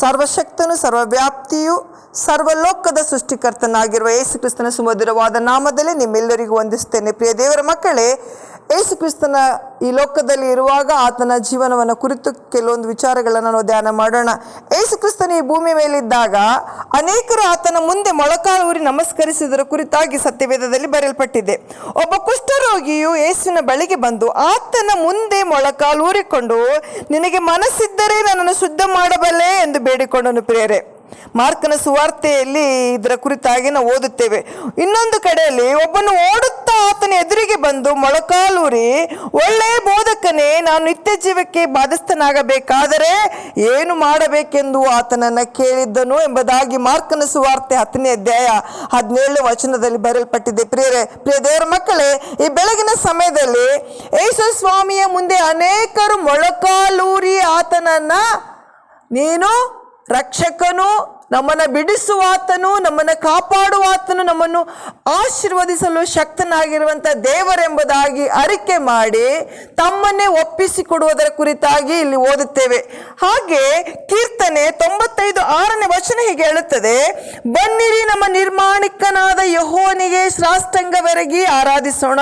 ಸರ್ವಶಕ್ತನು, ಸರ್ವವ್ಯಾಪ್ತಿಯು, ಸರ್ವಲೋಕದ ಸೃಷ್ಟಿಕರ್ತನಾಗಿರುವ ಯೇಸು ಕ್ರಿಸ್ತನ ಸುಮಧುರವಾದ ನಾಮದಲ್ಲಿ ನಿಮ್ಮೆಲ್ಲರಿಗೂ ವಂದಿಸ್ತೇನೆ. ಪ್ರಿಯ ದೇವರ ಮಕ್ಕಳೇ ಯೇಸು ಕ್ರಿಸ್ತನ ಈ ಲೋಕದಲ್ಲಿ ಇರುವಾಗ ಆತನ ಜೀವನವನ್ನು ಕುರಿತು ಕೆಲವೊಂದು ವಿಚಾರಗಳನ್ನು ನಾವು ಧ್ಯಾನ ಮಾಡೋಣ. ಯೇಸು ಕ್ರಿಸ್ತನ ಈ ಭೂಮಿ ಮೇಲಿದ್ದಾಗ ಅನೇಕರು ಆತನ ಮುಂದೆ ಮೊಳಕಾಲು ಊರಿ ನಮಸ್ಕರಿಸಿದರ ಕುರಿತಾಗಿ ಸತ್ಯವೇದದಲ್ಲಿ ಬರೆಯಲ್ಪಟ್ಟಿದೆ. ಒಬ್ಬ ಕುಷ್ಠರೋಗಿಯು ಯೇಸುವಿನ ಬಳಿಗೆ ಬಂದು, ಆತನ ಮುಂದೆ ಮೊಳಕಾಲು ಊರಿಕೊಂಡು ನಿನಗೆ ಮನಸ್ಸಿದ್ದರೆ ನನ್ನನ್ನು ಶುದ್ಧ ಮಾಡಬಲ್ಲೆ ಎಂದು ಬೇಡಿಕೊಂಡನು ಪ್ರಿಯರೇ. ಮಾರ್ಕನ ಸುವಾರ್ತೆಯಲ್ಲಿ ಇದರ ಕುರಿತಾಗಿ ನಾವು ಓದುತ್ತೇವೆ. ಇನ್ನೊಂದು ಕಡೆಯಲ್ಲಿ, ಒಬ್ಬನು ಓಡುತ್ತಾ ಎದುರಿಗೆ ಬಂದು ಮೊಳಕಾಲೂರಿ ಒಳ್ಳೆಯ ಬೋಧಕನೇ, ನಾನು ನಿತ್ಯ ಜೀವಕ್ಕೆ ಬಾಧಿಸ್ತನಾಗಬೇಕಾದರೆ ಏನು ಮಾಡಬೇಕೆಂದು ಆತನನ್ನ ಕೇಳಿದ್ದನು ಎಂಬುದಾಗಿ ಮಾರ್ಕನ ಸುವಾರ್ತೆ ಹತ್ತನೇ ಅಧ್ಯಾಯ ಹದಿನೇಳನೇ ವಚನದಲ್ಲಿ ಬರೆಯಲ್ಪಟ್ಟಿದೆ. ಪ್ರಿಯರೇ, ಪ್ರಿಯ ದೇವರ ಮಕ್ಕಳೇ, ಈ ಬೆಳಗಿನ ಸಮಯದಲ್ಲಿ ಯೇಸು ಸ್ವಾಮಿಯ ಮುಂದೆ ಅನೇಕರು ಮೊಳಕಾಲೂರಿ ಆತನನ್ನ, ನೀನು ರಕ್ಷಕನು ನಮ್ಮನ್ನು ಬಿಡಿಸುವಾತನು, ನಮ್ಮನ್ನು ಕಾಪಾಡುವಾತನು, ನಮ್ಮನ್ನು ಆಶೀರ್ವದಿಸಲು ಶಕ್ತನಾಗಿರುವಂಥ ದೇವರೆಂಬುದಾಗಿ ಅರಿಕೆ ಮಾಡಿ ತಮ್ಮನ್ನೇ ಒಪ್ಪಿಸಿಕೊಡುವುದರ ಕುರಿತಾಗಿ ಇಲ್ಲಿ ಓದುತ್ತೇವೆ. ಹಾಗೆ ಕೀರ್ತನೆ ತೊಂಬತ್ತೈದು ಆರನೇ ವಚನ ಹೀಗೆ ಹೇಳುತ್ತದೆ. ಬನ್ನಿರಿ ನಮ್ಮ ನಿರ್ಮಾಣಿಕನಾದ ಯಹೋನಿಗೆ ಶ್ರಾಷ್ಟಂಗವೆರಗಿ ಆರಾಧಿಸೋಣ.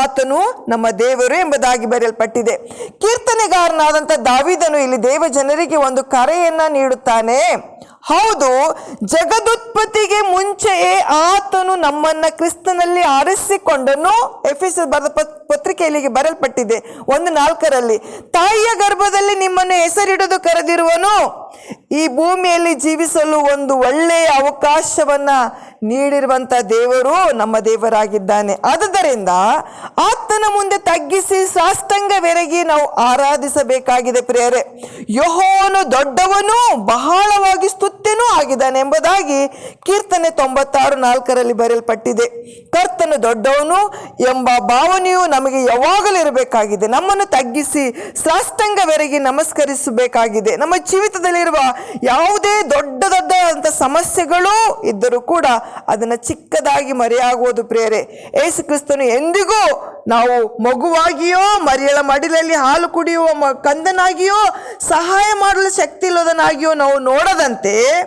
ಆತನು ನಮ್ಮ ದೇವರು ಎಂಬುದಾಗಿ ಬರೆಯಲ್ಪಟ್ಟಿದೆ. ಕೀರ್ತನೆಗಾರನಾದಂಥ ದಾವಿದನು ಇಲ್ಲಿ ದೇವ ಜನರಿಗೆ ಒಂದು ಕರೆಯನ್ನು ನೀಡುತ್ತಾನೆ. ಹೌದು, ಜಗದುತ್ಪತ್ತಿಗೆ ಮುಂಚೆಯೇ ಆತನು ನಮ್ಮನ್ನ ಕ್ರಿಸ್ತನಲ್ಲಿ ಆರಿಸಿಕೊಂಡನು. ಎಫಿಸ್ ಬರೆದ ಪತ್- ಪತ್ರಿಕೆಯಲ್ಲಿ ಬರಲ್ಪಟ್ಟಿದೆ ಒಂದು ನಾಲ್ಕರಲ್ಲಿ, ತಾಯಿಯ ಗರ್ಭದಲ್ಲಿ ನಿಮ್ಮನ್ನು ಹೆಸರಿಡದು ಕರೆದಿರುವನು. ಈ ಭೂಮಿಯಲ್ಲಿ ಜೀವಿಸಲು ಒಂದು ಒಳ್ಳೆಯ ಅವಕಾಶವನ್ನ ನೀಡಿರುವಂತ ದೇವರು ನಮ್ಮ ದೇವರಾಗಿದ್ದಾನೆ. ಆದುದರಿಂದ ಆತನ ಮುಂದೆ ತಗ್ಗಿಸಿ ಸಾಷ್ಟಂಗವೆರಗಿ ನಾವು ಆರಾಧಿಸಬೇಕಾಗಿದೆ ಪ್ರಿಯರೇ. ಯಹೋನು ದೊಡ್ಡವನು, ಬಹಳವಾಗಿ ಸ್ತುತ್ಯನೂ. ಎಂಬುದಾಗಿ ಕೀರ್ತನೆ ತೊಂಬತ್ತಾರು ನಾಲ್ಕರಲ್ಲಿ ಬರೆಯಲ್ಪಟ್ಟಿದೆ. ಕರ್ತನು ದೊಡ್ಡವನು ಎಂಬ ಭಾವನೆಯು ನಮಗೆ ಯಾವಾಗಲೂ ಇರಬೇಕಾಗಿದೆ. ನಮ್ಮನ್ನು ತಗ್ಗಿಸಿ ಸಾಷ್ಟಂಗವರೆಗೆ ನಮಸ್ಕರಿಸಬೇಕಾಗಿದೆ. ನಮ್ಮ ಜೀವಿತದಲ್ಲಿರುವ ಯಾವುದೇ ದೊಡ್ಡ ದೊಡ್ಡ ಸಮಸ್ಯೆಗಳು ಇದ್ದರೂ ಕೂಡ ಅದನ್ನು ಚಿಕ್ಕದಾಗಿ ಮರೆಯಾಗುವುದು ಪ್ರೇರೆ ಯೇಸು ಕ್ರಿಸ್ತನು ಎಂದಿಗೂ ನಾವು ಮಗುವಾಗಿಯೋ, ಮರಿಯಳ ಮಡಿಲಲ್ಲಿ ಹಾಲು ಕುಡಿಯುವ ಮ- ಕಂದನಾಗಿಯೋ, ಸಹಾಯ ಮಾಡಲು ಶಕ್ತಿ ಇಲ್ಲದನಾಗಿಯೋ ನಾವು ನೋಡದಂತೆ,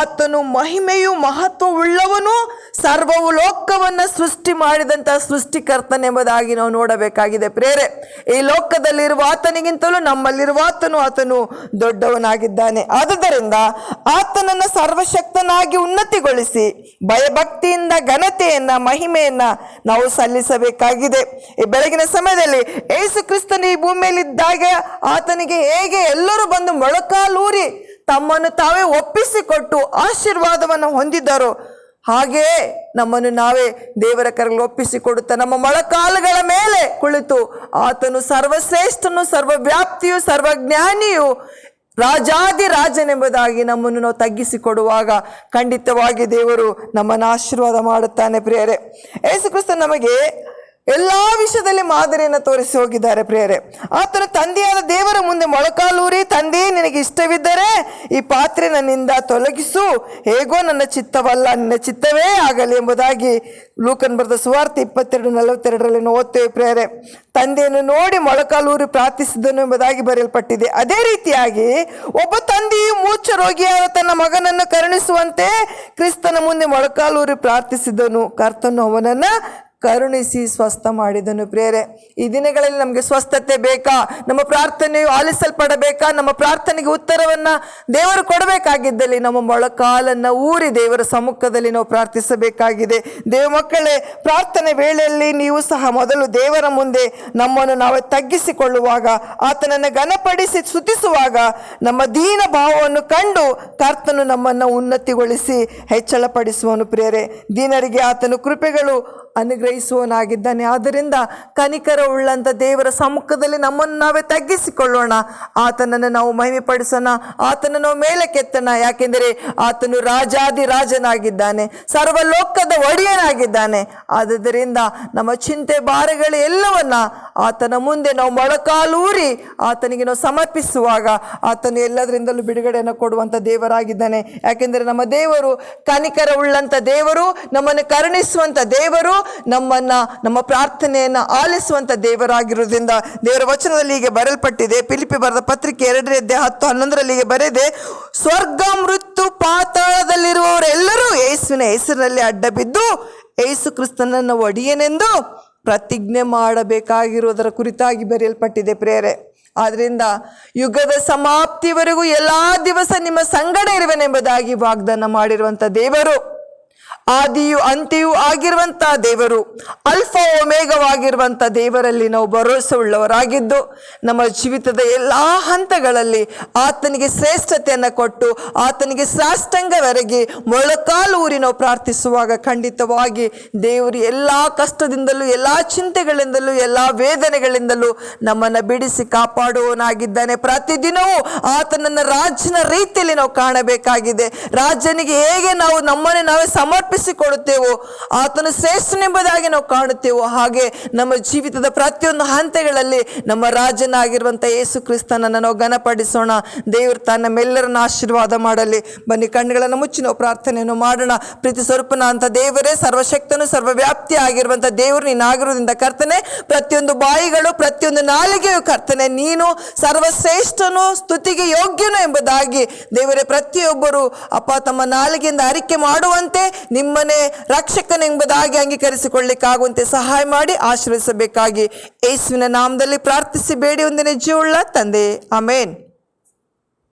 ಆತನು ಮಹಿಮೆಯು ಮಹತ್ವವುಳ್ಳವನು, ಸರ್ವವು ಲೋಕವನ್ನು ಸೃಷ್ಟಿ ಮಾಡಿದಂಥ ಸೃಷ್ಟಿಕರ್ತನೆಂಬುದಾಗಿ ನಾವು ನೋಡಬೇಕಾಗಿದೆ ಪ್ರೇರೆ. ಈ ಲೋಕದಲ್ಲಿರುವ ಆತನಿಗಿಂತಲೂ ನಮ್ಮಲ್ಲಿರುವ ಆತನು ಆತನು ದೊಡ್ಡವನಾಗಿದ್ದಾನೆ. ಆದುದರಿಂದ ಆತನನ್ನು ಸರ್ವಶಕ್ತನಾಗಿ ಉನ್ನತಿಗೊಳಿಸಿ, ಭಯಭಕ್ತಿಯಿಂದ ಘನತೆಯನ್ನು, ಮಹಿಮೆಯನ್ನ ನಾವು ಸಲ್ಲಿಸಬೇಕಾಗಿದೆ. ಈ ಬೆಳಗಿನ ಸಮಯದಲ್ಲಿ ಏಸು ಕ್ರಿಸ್ತನು ಈ ಭೂಮಿಯಲ್ಲಿದ್ದಾಗ ಆತನಿಗೆ ಹೇಗೆ ಎಲ್ಲರೂ ಬಂದು ಮೊಳಕಾಲೂರಿ ತಮ್ಮನ್ನು ತಾವೇ ಒಪ್ಪಿಸಿಕೊಟ್ಟು ಆಶೀರ್ವಾದವನ್ನು ಹೊಂದಿದ್ದರು ಹಾಗೆಯೇ ನಮ್ಮನ್ನು ನಾವೇ ದೇವರ ಕರೆಗಳು ಒಪ್ಪಿಸಿಕೊಡುತ್ತಾ ನಮ್ಮ ಮೊಳಕಾಲುಗಳ ಮೇಲೆ ಕುಳಿತು ಆತನು ಸರ್ವಶ್ರೇಷ್ಠನು, ಸರ್ವವ್ಯಾಪ್ತಿಯು, ಸರ್ವಜ್ಞಾನಿಯು ರಾಜಾದಿ ರಾಜನೆಂಬುದಾಗಿ ನಮ್ಮನ್ನು ನಾವು ತಗ್ಗಿಸಿಕೊಡುವಾಗ ಖಂಡಿತವಾಗಿ ದೇವರು ನಮ್ಮನ್ನು ಆಶೀರ್ವಾದ ಮಾಡುತ್ತಾನೆ ಪ್ರಿಯರೇ. ಯೇಸು ಕ್ರಿಸ್ತ ನಮಗೆ ಎಲ್ಲ ವಿಷಯದಲ್ಲಿ ಮಾದರಿಯನ್ನು ತೋರಿಸಿ ಹೋಗಿದ್ದಾರೆ ಪ್ರಿಯರೇ. ಆತನ ತಂದೆಯಾದ ದೇವರ ಮುಂದೆ ಮೊಳಕಾಲೂರಿ, ತಂದೆ ನಿನಗೆ ಇಷ್ಟವಿದ್ದರೆ ಈ ಪಾತ್ರೆ ನನ್ನಿಂದ ತೊಲಗಿಸು. ಹೇಗೋ ನನ್ನ ಚಿತ್ತವಲ್ಲ, ನಿನ್ನ ಚಿತ್ತವೇ ಆಗಲಿ ಎಂಬುದಾಗಿ ಲೂಕನ್ ಬರೆದ ಸುವಾರ್ತೆ ಇಪ್ಪತ್ತೆರಡು, ನಲವತ್ತೆರಡರಲ್ಲಿ ಓದ್ತೇವೆ ಪ್ರಿಯರೇ. ತಂದೆಯನ್ನು ನೋಡಿ ಮೊಳಕಾಲೂರಿ ಪ್ರಾರ್ಥಿಸಿದನು ಎಂಬುದಾಗಿ ಬರೆಯಲ್ಪಟ್ಟಿದೆ. ಅದೇ ರೀತಿಯಾಗಿ ಒಬ್ಬ ತಂದೆಯು ಮೂರ್ಛ ರೋಗಿಯಾದ ತನ್ನ ಮಗನನ್ನು ಕರುಣಿಸುವಂತೆ ಕ್ರಿಸ್ತನ ಮುಂದೆ ಮೊಳಕಾಲೂರಿ ಪ್ರಾರ್ಥಿಸಿದನು. ಕರ್ತನು ಅವನನ್ನ ಕರುಣಿಸಿ ಸ್ವಸ್ಥ ಮಾಡಿದನು ಪ್ರೇರೆ ಈ ದಿನಗಳಲ್ಲಿ ನಮಗೆ ಸ್ವಸ್ಥತೆ ಬೇಕಾ? ನಮ್ಮ ಪ್ರಾರ್ಥನೆಯು ಆಲಿಸಲ್ಪಡಬೇಕಾ? ನಮ್ಮ ಪ್ರಾರ್ಥನೆಗೆ ಉತ್ತರವನ್ನು ದೇವರು ಕೊಡಬೇಕಾಗಿದ್ದಲ್ಲಿ ನಮ್ಮ ಮೊಳಕಾಲನ್ನ ಊರಿ ದೇವರ ಸಮ್ಮುಖದಲ್ಲಿ ನಾವು ಪ್ರಾರ್ಥಿಸಬೇಕಾಗಿದೆ. ದೇವ ಮಕ್ಕಳೇ, ಪ್ರಾರ್ಥನೆ ವೇಳೆಯಲ್ಲಿ ನೀವು ಸಹ ಮೊದಲು ದೇವರ ಮುಂದೆ ನಮ್ಮನ್ನು ನಾವೇ ತಗ್ಗಿಸಿಕೊಳ್ಳುವಾಗ, ಆತನನ್ನು ಘನಪಡಿಸಿ ಸುತಿಸುವಾಗ ನಮ್ಮ ದೀನ ಭಾವವನ್ನು ಕಂಡು ಕರ್ತನು ನಮ್ಮನ್ನು ಉನ್ನತಿಗೊಳಿಸಿ ಹೆಚ್ಚಳಪಡಿಸುವನು ಪ್ರೇರೆ ದೀನರಿಗೆ ಆತನು ಕೃಪೆಗಳು ಅನುಗ್ರಹಿಸುವನಾಗಿದ್ದಾನೆ ಆದ್ದರಿಂದ ಕನಿಕರ ಉಳ್ಳಂಥ ದೇವರ ಸಮ್ಮುಖದಲ್ಲಿ ನಮ್ಮನ್ನು ನಾವೇ ತಗ್ಗಿಸಿಕೊಳ್ಳೋಣ. ಆತನನ್ನು ನಾವು ಮಹಿಮೆಪಡಿಸೋಣ. ಆತನನ್ನು ಮೇಲೆ ಕೆತ್ತೋಣ ಯಾಕೆಂದರೆ ಆತನು ರಾಜಾದಿ ರಾಜನಾಗಿದ್ದಾನೆ. ಸರ್ವಲೋಕದ ಒಡೆಯನಾಗಿದ್ದಾನೆ. ಆದ್ದರಿಂದ ನಮ್ಮ ಚಿಂತೆ ಭಾರಗಳು ಎಲ್ಲವನ್ನ ಆತನ ಮುಂದೆ ನಾವು ಮೊಳಕಾಲೂರಿ ಆತನಿಗೆ ನಾವು ಸಮರ್ಪಿಸುವಾಗ ಆತನು ಎಲ್ಲದರಿಂದಲೂ ಬಿಡುಗಡೆಯನ್ನು ಕೊಡುವಂಥ ದೇವರಾಗಿದ್ದಾನೆ. ಯಾಕೆಂದರೆ ನಮ್ಮ ದೇವರು ಕನಿಕರ ಉಳ್ಳಂಥ ದೇವರು, ನಮ್ಮನ್ನು ಕರುಣಿಸುವಂಥ ದೇವರು ನಮ್ಮನ್ನ, ನಮ್ಮ ಪ್ರಾರ್ಥನೆಯನ್ನ ಆಲಿಸುವಂತ ದೇವರಾಗಿರೋದ್ರಿಂದ ದೇವರ ವಚನದಲ್ಲಿ ಹೀಗೆ ಬರೆಯಲ್ಪಟ್ಟಿದೆ. ಪಿಲಿಪಿ ಬರೆದ ಪತ್ರಿಕೆ ಅಧ್ಯಾಯ ಹತ್ತು, ಹನ್ನೊಂದರಲ್ಲಿ ಹೀಗೆ ಬರೆದೆ ಸ್ವರ್ಗ ಮೃತ್ಯು ಪಾತಾಳದಲ್ಲಿರುವವರೆಲ್ಲರೂ ಯೇಸುವಿನ ಹೆಸರಿನಲ್ಲಿ ಅಡ್ಡ ಬಿದ್ದು ಯೇಸು ಕ್ರಿಸ್ತನನ್ನು ಒಡೆಯನೆಂದು ಪ್ರತಿಜ್ಞೆ ಮಾಡಬೇಕಾಗಿರುವುದರ ಕುರಿತಾಗಿ ಬರೆಯಲ್ಪಟ್ಟಿದೆ ಪ್ರೇರೆ ಆದ್ರಿಂದ ಯುಗದ ಸಮಾಪ್ತಿವರೆಗೂ ಎಲ್ಲಾ ದಿವಸ ನಿಮ್ಮ ಸಂಗಡ ಇರುವೆನೆಂಬುದಾಗಿ ವಾಗ್ದಾನ ಮಾಡಿರುವಂತ ದೇವರು ಆದಿಯು ಅಂತ್ಯೂ ಆಗಿರುವಂತ ದೇವರು, ಅಲ್ಫಾ ಒಮೇಘವಾಗಿರುವಂತ ದೇವರಲ್ಲಿ ನಾವು ಭರವಸೆ ಉಳ್ಳವರಾಗಿದ್ದು ನಮ್ಮ ಜೀವಿತದ ಎಲ್ಲ ಹಂತಗಳಲ್ಲಿ ಆತನಿಗೆ ಶ್ರೇಷ್ಠತೆಯನ್ನು ಕೊಟ್ಟು, ಆತನಿಗೆ ಸಾಷ್ಟಂಗವರೆಗೆ ಮೊಳಕಾಲು ಊರಿ ನಾವು ಪ್ರಾರ್ಥಿಸುವಾಗ ಖಂಡಿತವಾಗಿ ದೇವರು ಎಲ್ಲ ಕಷ್ಟದಿಂದಲೂ, ಎಲ್ಲ ಚಿಂತೆಗಳಿಂದಲೂ, ಎಲ್ಲ ವೇದನೆಗಳಿಂದಲೂ ನಮ್ಮನ್ನು ಬಿಡಿಸಿ ಕಾಪಾಡುವವನಾಗಿದ್ದಾನೆ. ಪ್ರತಿದಿನವೂ ಆತನನ್ನು ರಾಜನ ರೀತಿಯಲ್ಲಿ ನಾವು ಕಾಣಬೇಕಾಗಿದೆ. ರಾಜನಿಗೆ ಹೇಗೆ ನಾವು ನಮ್ಮನ್ನು ನಾವೇ ಸಮರ್ಪಿಸಿಕೊಡುತ್ತೇವೋ ಆತನು ಶ್ರೇಷ್ಠನೆಂಬುದಾಗಿ ನಾವು ಕಾಣುತ್ತೇವೋ, ಹಾಗೆ ನಮ್ಮ ಜೀವಿತದ ಪ್ರತಿಯೊಂದು ಹಂತಗಳಲ್ಲಿ ನಮ್ಮ ರಾಜನಾಗಿರುವಂಥ ಯೇಸು ಕ್ರಿಸ್ತನನ್ನು ನಾವು ಘನಪಡಿಸೋಣ. ದೇವರು ತನ್ನ ಮೆಲ್ಲರನ್ನು ಆಶೀರ್ವಾದ ಮಾಡಲಿ. ಬನ್ನಿ ಕಣ್ಣುಗಳನ್ನು ಮುಚ್ಚಿ ನಾವು ಪ್ರಾರ್ಥನೆಯನ್ನು ಮಾಡೋಣ. ಪ್ರೀತಿ ಸ್ವರೂಪನ ಅಂತ ದೇವರೇ, ಸರ್ವಶಕ್ತನು, ಸರ್ವವ್ಯಾಪ್ತಿ ಆಗಿರುವಂಥ ದೇವರು ನೀನಾಗಿರುವುದರಿಂದ ಕರ್ತನೆ, ಪ್ರತಿಯೊಂದು ಬಾಯಿಗಳು, ಪ್ರತಿಯೊಂದು ನಾಲಿಗೆಯು ಕರ್ತನೆ, ನೀನು ಸರ್ವಶ್ರೇಷ್ಠನು, ಸ್ತುತಿಗೆ ಯೋಗ್ಯನು ಎಂಬುದಾಗಿ ದೇವರೇ, ಪ್ರತಿಯೊಬ್ಬರು ಅಪ್ಪ ತಮ್ಮ ನಾಲಿಗೆಯಿಂದ ಅರಿಕೆ ಮಾಡುವಂತೆ ನಿಮ್ಮನ್ನೇ ರಕ್ಷಕನೆಂಬುದಾಗಿ ಅಂಗೀಕರಿಸಿಕೊಳ್ಳಿಕ್ಕಾಗುವಂತೆ ಸಹಾಯ ಮಾಡಿ ಆಶ್ರಯಿಸಬೇಕಾಗಿ ಯೇಸುವಿನ ನಾಮದಲ್ಲಿ ಪ್ರಾರ್ಥಿಸಿ ಬೇಡಿ ಒಂದಿನ ಜೀವುಳ್ಳ ತಂದೆ. ಅಮೇನ್